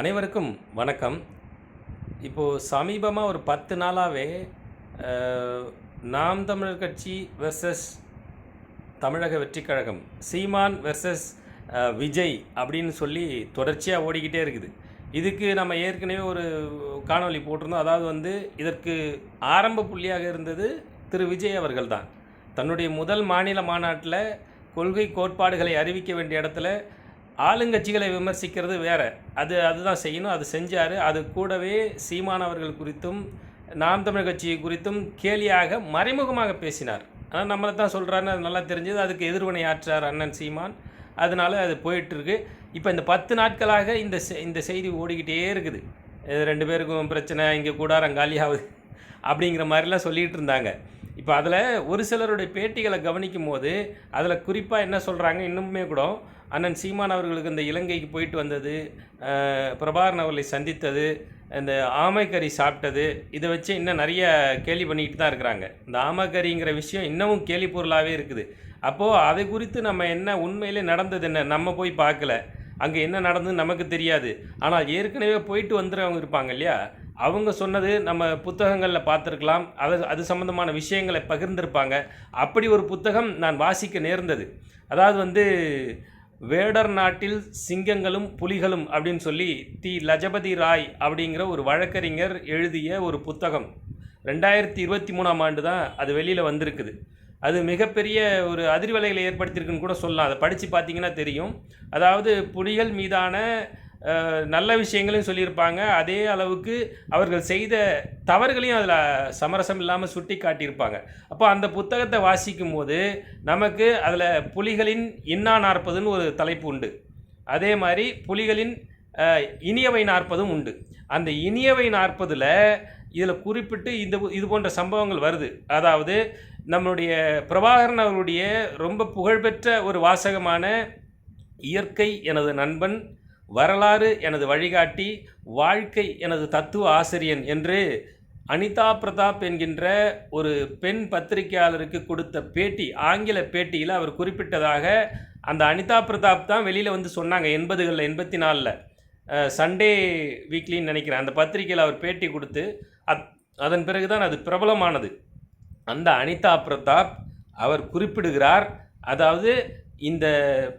அனைவருக்கும் வணக்கம். இப்போது சமீபமாக ஒரு பத்து நாளாகவே நாம் தமிழர் கட்சி வெர்சஸ் தமிழக வெற்றிக் கழகம் சீமான் வெர்சஸ் விஜய் அப்படின்னு சொல்லி தொடர்ச்சியாக ஓடிக்கிட்டே இருக்குது. இதுக்கு நம்ம ஏற்கனவே ஒரு காணொளி போட்டிருந்தோம். அதாவது வந்து இதற்கு ஆரம்ப புள்ளியாக இருந்தது திரு விஜய் அவர்கள் தான். தன்னுடைய முதல் மாநில மாநாட்டில் கொள்கை கோட்பாடுகளை அறிவிக்க வேண்டிய இடத்துல ஆளுங்கட்சிகளை விமர்சிக்கிறது வேற. அது அதுதான் செய்யணும் அது செஞ்சார். அது கூடவே சீமானவர்கள் குறித்தும் நாம் தமிழர் கட்சி குறித்தும் கேலியாக மறைமுகமாக பேசினார். ஆனால் நம்மளை தான் சொல்கிறாருன்னு அது நல்லா தெரிஞ்சது. அதுக்கு எதிர்வினை ஆற்றார் அண்ணன் சீமான். அதனால அது போயிட்டுருக்கு. இப்போ இந்த பத்து நாட்களாக இந்த செ- இந்த செய்தி ஓடிக்கிட்டே இருக்குது. இது ரெண்டு பேருக்கும் பிரச்சனை இங்கே கூடாரம் காலியாகுது அப்படிங்கிற மாதிரிலாம் சொல்லிகிட்டு இருந்தாங்க. இப்போ அதில் ஒரு சிலருடைய பேட்டிகளை கவனிக்கும் போது அதில் குறிப்பாக என்ன சொல்கிறாங்க இன்னுமே கூட அண்ணன் சீமான் அவர்களுக்கு இந்த இலங்கைக்கு போயிட்டு வந்தது பிரபாகரன் அவர்களை சந்தித்தது இந்த ஆமைக்கறி சாப்பிட்டது இதை வச்சு இன்னும் நிறைய கேலி பண்ணிக்கிட்டு தான் இருக்கிறாங்க. இந்த ஆமைக்கறிங்கிற விஷயம் இன்னமும் கேலி பொருளாகவே இருக்குது. அப்போது அதை குறித்து நம்ம என்ன உண்மையிலே நடந்தது என்ன? நம்ம போய் பார்க்கல. அங்கே என்ன நடந்ததுன்னு நமக்கு தெரியாது. ஆனால் ஏற்கனவே போயிட்டு வந்துடுறவங்க இருப்பாங்க இல்லையா? அவங்க சொன்னது நம்ம புத்தகங்களில் பார்த்துருக்கலாம். அது அது சம்மந்தமான விஷயங்களை பகிர்ந்திருப்பாங்க. அப்படி ஒரு புத்தகம் நான் வாசிக்க நேர்ந்தது. அதாவது வந்து வேடர் நாட்டில் சிங்கங்களும் புலிகளும் அப்படின்னு சொல்லி தி லஜபதி ராய் அப்படிங்கிற ஒரு வழக்கறிஞர் எழுதிய ஒரு புத்தகம். ரெண்டாயிரத்தி இருபத்தி மூணாம் ஆண்டு தான் அது வெளியில் வந்திருக்குது. அது மிகப்பெரிய ஒரு அதிர்வலைகளை ஏற்படுத்தியிருக்குன்னு கூட சொல்லலாம். அதை படித்து பார்த்தீங்கன்னா தெரியும். அதாவது புலிகள் மீதான நல்ல விஷயங்களையும் சொல்லியிருப்பாங்க. அதே அளவுக்கு அவர்கள் செய்த தவறுகளையும் அதில் சமரசம் இல்லாமல் சுட்டி காட்டியிருப்பாங்க. அப்போ அந்த புத்தகத்தை வாசிக்கும் போது நமக்கு அதில் புலிகளின் இன்னா நாற்பதுன்னு ஒரு தலைப்பு உண்டு. அதே மாதிரி புலிகளின் இனியவை நாற்பதும் உண்டு. அந்த இனியவை நாற்பதில் இதில் குறிப்பிட்டு இந்த இது போன்ற சம்பவங்கள் வருது. அதாவது நம்மளுடைய பிரபாகரன் அவருடைய ரொம்ப புகழ்பெற்ற ஒரு வாசகமான இயற்கை எனது நண்பன் வரலாறு எனது வழிகாட்டி வாழ்க்கை எனது தத்துவ ஆசிரியன் என்று அனிதா பிரதாப் என்கின்ற ஒரு பெண் பத்திரிகையாளருக்கு கொடுத்த பேட்டி ஆங்கில பேட்டியில் அவர் குறிப்பிட்டதாக அந்த அனிதா பிரதாப் தான் வெளியில் வந்து சொன்னாங்க எண்பதுகளில் எண்பத்தி நாலில் சண்டே வீக்லின்னு நினைக்கிறேன். அந்த பத்திரிகையில் அவர் பேட்டி கொடுத்து அத் அதன் பிறகு தான் அது பிரபலமானது. அந்த அனிதா பிரதாப் அவர் குறிப்பிடுகிறார் அதாவது இந்த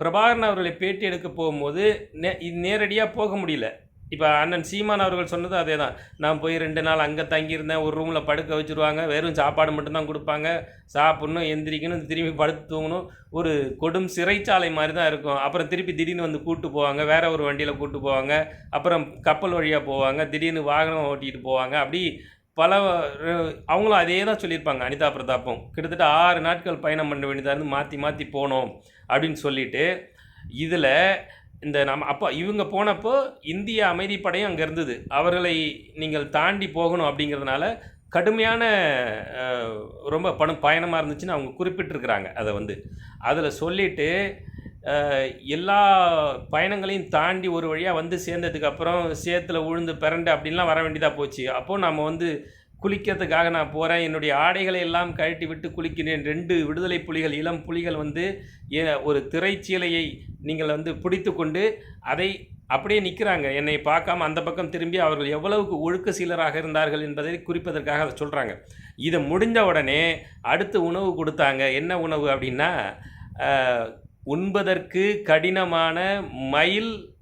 பிரபாகரன் அவர்களை பேட்டி எடுக்க போகும்போது நே இது நேரடியாக போக முடியல. இப்போ அண்ணன் சீமான் அவர்கள் சொன்னது அதே தான் நான் போய் ரெண்டு நாள் அங்கே தங்கியிருந்தேன். ஒரு ரூமில் படுக்க வச்சுருவாங்க. வெறும் சாப்பாடு மட்டும்தான் கொடுப்பாங்க. சாப்பிட்ணும் எந்திரிக்கணும் திரும்பி படுத்து தூங்கணும். ஒரு கொடும் சிறைச்சாலை மாதிரி தான் இருக்கும். அப்புறம் திருப்பி திடீர்னு வந்து கூப்பிட்டு போவாங்க. வேற ஒரு வண்டியில் கூப்பிட்டு போவாங்க. அப்புறம் கப்பல் வழியாக போவாங்க. திடீர்னு வாகனம் ஓட்டிகிட்டு போவாங்க. அப்படி பல அவங்களும் அதே தான் சொல்லியிருப்பாங்க அனிதா பிரதாப்பும். கிட்டத்தட்ட ஆறு நாட்கள் பயணம் பண்ண வேண்டியதாக இருந்து மாற்றி மாற்றி போனோம் அப்படின்னு சொல்லிட்டு இதில் இந்த நம்ம அப்போ இவங்க போனப்போ இந்திய அமைதிப்படையும் அங்கே இருந்தது. அவர்களை நீங்கள் தாண்டி போகணும் அப்படிங்கிறதுனால கடுமையான ரொம்ப பணம் பயணமாக இருந்துச்சுன்னு அவங்க குறிப்பிட்டிருக்கிறாங்க அதை வந்து. அதில் சொல்லிவிட்டு எல்லா பயணங்களையும் தாண்டி ஒரு வழியாக வந்து சேர்ந்ததுக்கப்புறம் சேத்துல உழுந்து பிறண்டு அப்படின்லாம் வர வேண்டியதாக போச்சு. அப்போது நம்ம வந்து குளிக்கிறதுக்காக நான் போகிறேன் என்னுடைய ஆடைகளை எல்லாம் கழட்டி விட்டு குளிக்கிறேன். ரெண்டு விடுதலை புலிகள் இளம் புலிகள் வந்து ஏ- ஒரு திரைச்சீலையை நீங்கள் வந்து பிடித்து கொண்டு அதை அப்படியே நிற்கிறாங்க என்னை பார்க்காம அந்த பக்கம் திரும்பி அவர்கள் எவ்வளவுக்கு ஒழுக்க சீலராக இருந்தார்கள் என்பதை குறிப்பதற்காக அதை சொல்கிறாங்க இதை முடிஞ்ச உடனே அடுத்து உணவு கொடுத்தாங்க. என்ன உணவு அப்படின்னா உண்பதற்கு கடினமான மயில்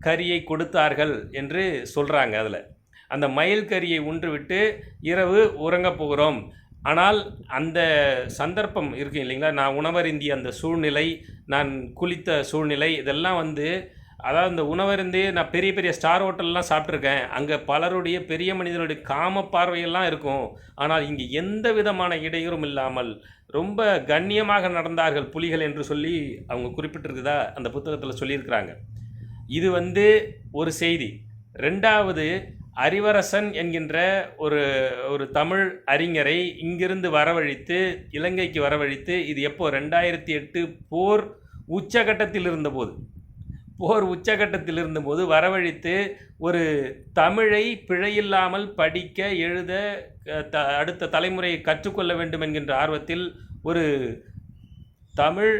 கறியை கொடுத்தார்கள் என்று சொல்கிறாங்க அதில். அந்த மயில் கறியை உண்டுவிட்டு இரவு உறங்கப் போகிறோம். ஆனால் அந்த சந்தர்ப்பம் இருக்கு இல்லைங்களா? நான் உணவருந்திய அந்த சூழ்நிலை நான் குளித்த சூழ்நிலை இதெல்லாம் வந்து அதாவது இந்த உணவருந்தே நான் பெரிய பெரிய ஸ்டார் ஹோட்டல்லாம் சாப்பிட்ருக்கேன் அங்கே பலருடைய பெரிய மனிதனுடைய காம பார்வையெல்லாம் இருக்கும். ஆனால் இங்கே எந்த விதமான இடையூறும் இல்லாமல் ரொம்ப கண்ணியமாக நடந்தார்கள் புலிகள் என்று சொல்லி அவங்க குறிப்பிட்டிருக்குதா? அந்த புத்தகத்தில் சொல்லியிருக்கிறாங்க. இது வந்து ஒரு செய்தி. ரெண்டாவது அறிவரசன் என்கின்ற ஒரு ஒரு தமிழ் அறிஞரை இங்கிருந்து வரவழைத்து இலங்கைக்கு வரவழைத்து இது எப்போ ரெண்டாயிரத்தி எட்டு போர் உச்சகட்டத்தில் இருந்தபோது போர் உச்சகட்டத்தில் இருந்தபோது வரவழைத்து ஒரு தமிழை பிழையில்லாமல் படிக்க எழுத த அடுத்த தலைமுறையை கற்றுக்கொள்ள வேண்டும் என்கின்ற ஆர்வத்தில் ஒரு தமிழ்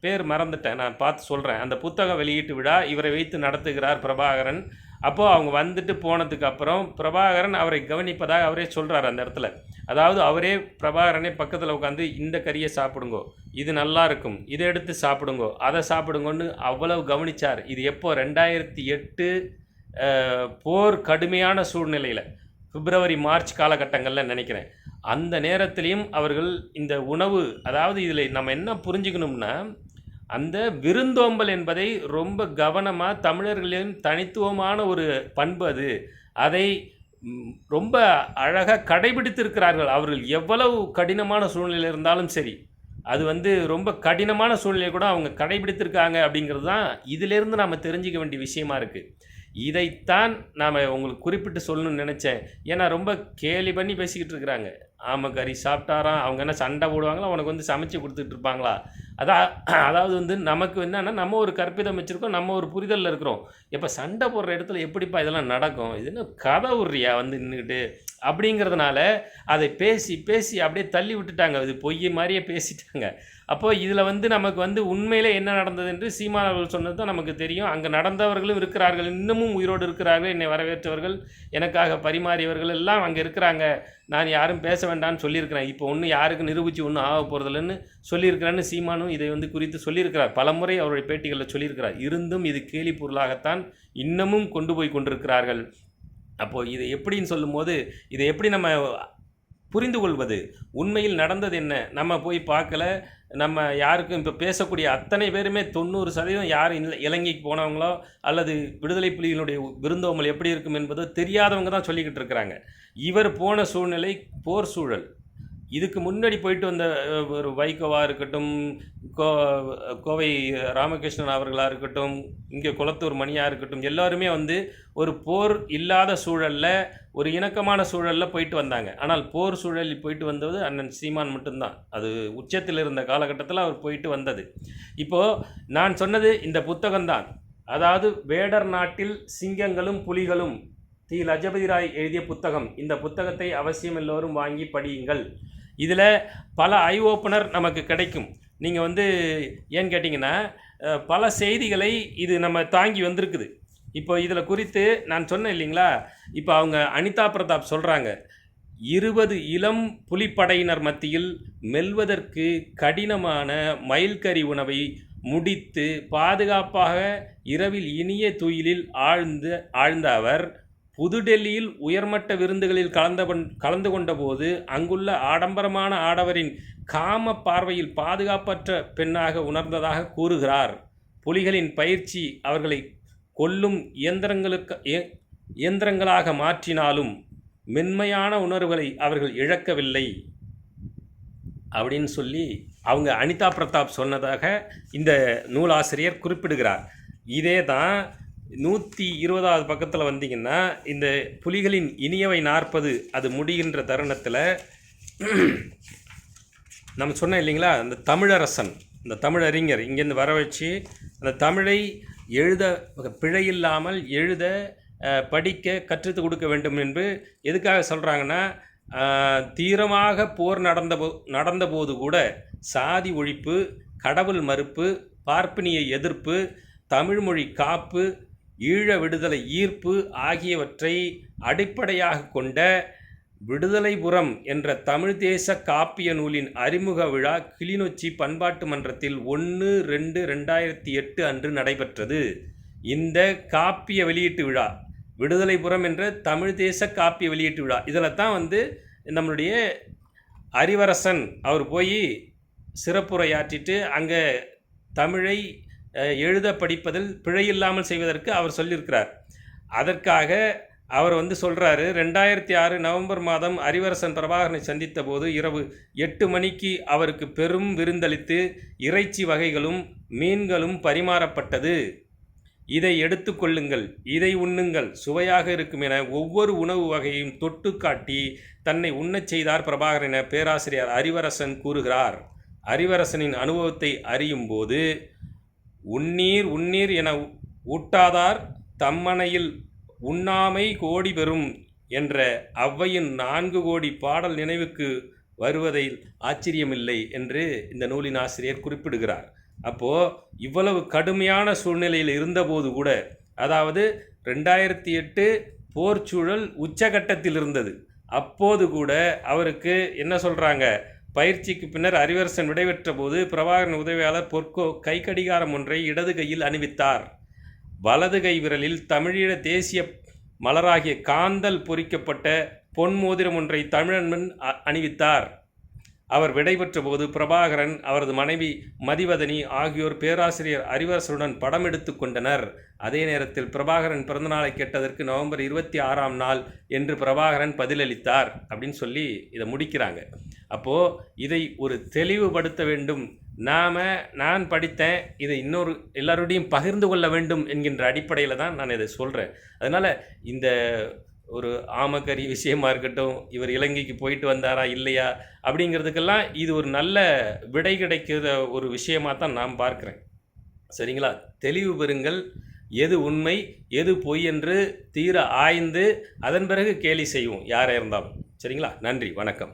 பேர் மறந்துட்டேன். நான் பார்த்து சொல்கிறேன் அந்த புத்தக வெளியீட்டு விழா இவரை வைத்து நடத்துகிறார் பிரபாகரன். அப்போது அவங்க வந்துட்டு போனதுக்கு அப்புறம் பிரபாகரன் அவரை கவனிப்பதாக அவரே சொல்கிறார் அந்த இடத்துல. அதாவது அவரே பிரபாகரனே பக்கத்தில் உட்காந்து இந்த கறியை சாப்பிடுங்கோ. இது நல்லா இருக்கும். இதை எடுத்து சாப்பிடுங்கோ. அதை சாப்பிடுங்கன்னு அவ்வளவு கவனிச்சார். இது எப்போ? ரெண்டாயிரத்தி எட்டு போர் கடுமையான சூழ்நிலையில். பிப்ரவரி மார்ச் காலகட்டங்களில் நினைக்கிறேன். அந்த நேரத்திலையும் அவர்கள் இந்த உணவு அதாவது இதில் நம்ம என்ன புரிஞ்சுக்கணும்னா அந்த விருந்தோம்பல் என்பதை ரொம்ப கவனமாக தமிழர்களின் தனித்துவமான ஒரு பண்பு அது. அதை ரொம்ப அழகாக கடைபிடித்திருக்கிறார்கள். அவர்கள் எவ்வளவு கடினமான சூழ்நிலை இருந்தாலும் சரி அது வந்து ரொம்ப கடினமான சூழ்நிலை கூட அவங்க கடைபிடித்திருக்காங்க அப்படிங்கிறது தான் இதிலேருந்து நாம் தெரிஞ்சுக்க வேண்டிய விஷயமா இருக்குது இதைத்தான் நாம் உங்களுக்கு குறிப்பிட்டு சொல்லணும்னு நினச்சேன். ஏன்னா ரொம்ப கேலி பண்ணி பேசிக்கிட்டு இருக்கிறாங்க. ஆமாம் கறி சாப்பிட்டாராம். அவங்க என்ன சண்டை போடுவாங்களா? உனக்கு வந்து சமைச்சு கொடுத்துட்டு இருப்பாங்களா? அதான் அதாவது வந்து நமக்கு என்னன்னா நம்ம ஒரு கற்பிதம் வச்சுருக்கோம் நம்ம ஒரு புரிதலில் இருக்கிறோம். இப்போ சண்டை போடுற இடத்துல எப்படிப்பா இதெல்லாம் நடக்கும்? இது என்ன கதை உரியா வந்து நின்றுக்கிட்டு அப்படிங்கிறதுனால அதை பேசி பேசி அப்படியே தள்ளி விட்டுட்டாங்க. இது பொய் மாதிரியே பேசிட்டாங்க. அப்போது இதில் வந்து நமக்கு வந்து உண்மையில் என்ன நடந்தது என்று சீமான் அவர்கள் சொன்னது தான் நமக்கு தெரியும். அங்கே நடந்தவர்களும் இருக்கிறார்கள். இன்னமும் உயிரோடு இருக்கிறார்கள். என்னை வரவேற்றவர்கள் எனக்காக பரிமாறியவர்கள் எல்லாம் அங்கே இருக்கிறாங்க. நான் யாரும் பேச வேண்டாம்னு சொல்லியிருக்கிறேன். இப்போ ஒன்றும் யாருக்கு நிரூபித்து ஒன்றும் ஆக போகிறதில்லன்னு சொல்லியிருக்கிறேன்னு சீமானும் இதை வந்து குறித்து சொல்லியிருக்கிறார். பலமுறை அவருடைய பேட்டிகளில் சொல்லியிருக்கிறார். இருந்தும் இது கேலி பொருளாகத்தான் இன்னமும் கொண்டு போய் கொண்டிருக்கிறார்கள். அப்போது இதை எப்படின்னு சொல்லும்போது இதை எப்படி நம்ம புரிந்து கொள்வது? உண்மையில் நடந்தது என்ன? நம்ம போய் பார்க்கல. நம்ம யாருக்கும் இப்போ பேசக்கூடிய அத்தனை பேருமே தொண்ணூறு சதவீதம் யார் இலங்கைக்கு போனவங்களோ அல்லது விடுதலை புலிகளுடைய விருந்தோமல் எப்படி இருக்கும் என்பதோ தெரியாதவங்க தான் சொல்லிக்கிட்டு இருக்கிறாங்க. இவர் போன சூழ்நிலை போர் சூழல். இதுக்கு முன்னாடி போயிட்டு வந்த ஒரு வைகோவாக இருக்கட்டும் கோ கோவை ராமகிருஷ்ணன் அவர்களாக இருக்கட்டும் இங்கே குளத்தூர் மணியாக இருக்கட்டும் எல்லாருமே வந்து ஒரு போர் இல்லாத சூழலில் ஒரு இணக்கமான சூழலில் போயிட்டு வந்தாங்க. ஆனால் போர் சூழலில் போயிட்டு வந்தது அண்ணன் சீமான் மட்டும்தான். அது உச்சத்தில் இருந்த காலகட்டத்தில் அவர் போயிட்டு வந்தது. இப்போது நான் சொன்னது இந்த புத்தகம்தான். அதாவது வேடர் நாட்டில் சிங்கங்களும் புலிகளும் டி லஜபதி ராய் எழுதிய புத்தகம். இந்த புத்தகத்தை அவசியம் எல்லோரும் வாங்கி படியுங்கள். இதில் பல ஐ ஓப்பனர் நமக்கு கிடைக்கும். நீங்கள் வந்து ஏன்னு கேட்டிங்கன்னா பல செய்திகளை இது நம்ம தாங்கி வந்திருக்குது. இப்போ இதில் குறித்து நான் சொன்னேன் இல்லைங்களா? இப்போ அவங்க அனிதா பிரதாப் சொல்கிறாங்க இருபது இளம் புலிப்படையினர் மத்தியில் மெல்வதற்கு கடினமான மயில்கறி உணவை முடித்து பாதுகாப்பாக இரவில் இனிய துயிலில் ஆழ்ந்து ஆழ்ந்த அவர் புதுடெல்லியில் உயர்மட்ட விருந்துகளில் கலந்த கலந்து கொண்டபோது அங்குள்ள ஆடம்பரமான ஆடவரின் காம பார்வையில் பாதுகாப்பற்ற பெண்ணாக உணர்ந்ததாக கூறுகிறார். புலிகளின் பயிற்சி அவர்களை கொல்லும் இயந்திரங்களுக்கு இய- இயந்திரங்களாக மாற்றினாலும் மென்மையான உணர்வுகளை அவர்கள் இழக்கவில்லை. அப்படின்னு சொல்லி அவங்க அனிதா பிரதாப் சொன்னதாக இந்த நூலாசிரியர் குறிப்பிடுகிறார். இதே தான் நூற்றி இருபதாவது பக்கத்தில் வந்தீங்கன்னா இந்த புலிகளின் இனியவை நாற்பது அது முடிகின்ற தருணத்தில் நம்ம சொன்னோம் இல்லைங்களா? அந்த தமிழரசன் இந்த தமிழறிஞர் இங்கேருந்து வர வச்சு அந்த தமிழை எழுத பிழையில்லாமல் எழுத படிக்க கற்றுத்து கொடுக்க வேண்டும் என்று எதுக்காக சொல்கிறாங்கன்னா தீரமாக போர் நடந்த போ நடந்தபோது கூட சாதி ஒழிப்பு கடவுள் மறுப்பு பார்ப்பினிய எதிர்ப்பு தமிழ்மொழி காப்பு ஈழ விடுதலை ஈர்ப்பு ஆகியவற்றை அடிப்படையாக கொண்ட விடுதலைபுரம் என்ற தமிழ் தேச காப்பிய நூலின் அறிமுக விழா கிளிநொச்சி பண்பாட்டு மன்றத்தில் ஒன்று ரெண்டு ரெண்டாயிரத்தி எட்டு அன்று நடைபெற்றது. இந்த காப்பிய வெளியீட்டு விழா விடுதலைபுரம் என்ற தமிழ் தேச காப்பிய வெளியீட்டு விழா இதில் தான் வந்து நம்மளுடைய அறிவரசன் அவர் போய் சிறப்புரையாற்றிட்டு அங்கே தமிழை எழுத படிப்பதில் பிழையில்லாமல் செய்வதற்கு அவர் சொல்லியிருக்கிறார். அதற்காக அவர் வந்து சொல்கிறாரு ரெண்டாயிரத்தி ஆறு நவம்பர் மாதம் அறிவரசன் பிரபாகரனை சந்தித்த போது இரவு எட்டு மணிக்கு அவருக்கு பெரும் விருந்தளித்து இறைச்சி வகைகளும் மீன்களும் பரிமாறப்பட்டது. இதை எடுத்துக்கொள்ளுங்கள் இதை உண்ணுங்கள் சுவையாக இருக்கும் என ஒவ்வொரு உணவு வகையும் தொட்டு காட்டி தன்னை உண்ணச் செய்தார் பிரபாகரன் என பேராசிரியர் அறிவரசன் கூறுகிறார். அறிவரசனின் அனுபவத்தை அறியும் போது உண்ணீர் உண்ணீர் என ஊட்டாதார் தம்மனையில் உண்ணாமை கோடி பெறும் என்ற ஒளவையின் நான்கு கோடி பாடல் நினைவுக்கு வருவதில் ஆச்சரியமில்லை என்று இந்த நூலின் ஆசிரியர் குறிப்பிடுகிறார். அப்போது இவ்வளவு கடுமையான சூழ்நிலையில் இருந்தபோது கூட அதாவது ரெண்டாயிரத்தி எட்டு போர்ச்சூழல் உச்சகட்டத்தில் இருந்தது. அப்போது கூட அவருக்கு என்ன சொல்கிறாங்க பயிற்சிக்கு பின்னர் அறிவரசன் விடைபெற்ற போது பிரபாகரன் உதவியாளர் பொற்கோ கை கடிகாரம் ஒன்றை இடது கையில் அணிவித்தார். வலது கை விரலில் தமிழீழ தேசிய மலராகிய காந்தல் பொறிக்கப்பட்ட பொன் மோதிரம் ஒன்றை தமிழன்மன் அ- அணிவித்தார். அவர் விடைபெற்ற போது பிரபாகரன் அவரது மனைவி மதிவதனி ஆகியோர் பேராசிரியர் அறிவரசனுடன் படம் எடுத்து கொண்டனர். அதே நேரத்தில் பிரபாகரன் பிறந்தநாளை கேட்டதற்கு நவம்பர் இருபத்தி ஆறாம் நாள் என்று பிரபாகரன் பதிலளித்தார் அப்படின்னு சொல்லி இதை முடிக்கிறாங்க. அப்போது இதை ஒரு தெளிவுபடுத்த வேண்டும். நாம் நான் படித்தேன் இதை இன்னொரு எல்லாரோடையும் பகிர்ந்து கொள்ள வேண்டும் என்கின்ற அடிப்படையில் தான் நான் இதை சொல்கிறேன் அதனால் இந்த ஒரு ஆமக்கறி விஷயமா இருக்கட்டும் இவர் இலங்கைக்கு போயிட்டு வந்தாரா இல்லையா அப்படிங்கிறதுக்கெல்லாம் இது ஒரு நல்ல விடை கிடைக்கிற ஒரு விஷயமாக தான் நான் பார்க்குறேன். சரிங்களா? தெளிவு பெறுங்கள். எது உண்மை எது பொய் என்று தீர ஆய்ந்து அதன் பிறகு கேலி செய்வோம் யாராக இருந்தாலும். சரிங்களா? நன்றி வணக்கம்.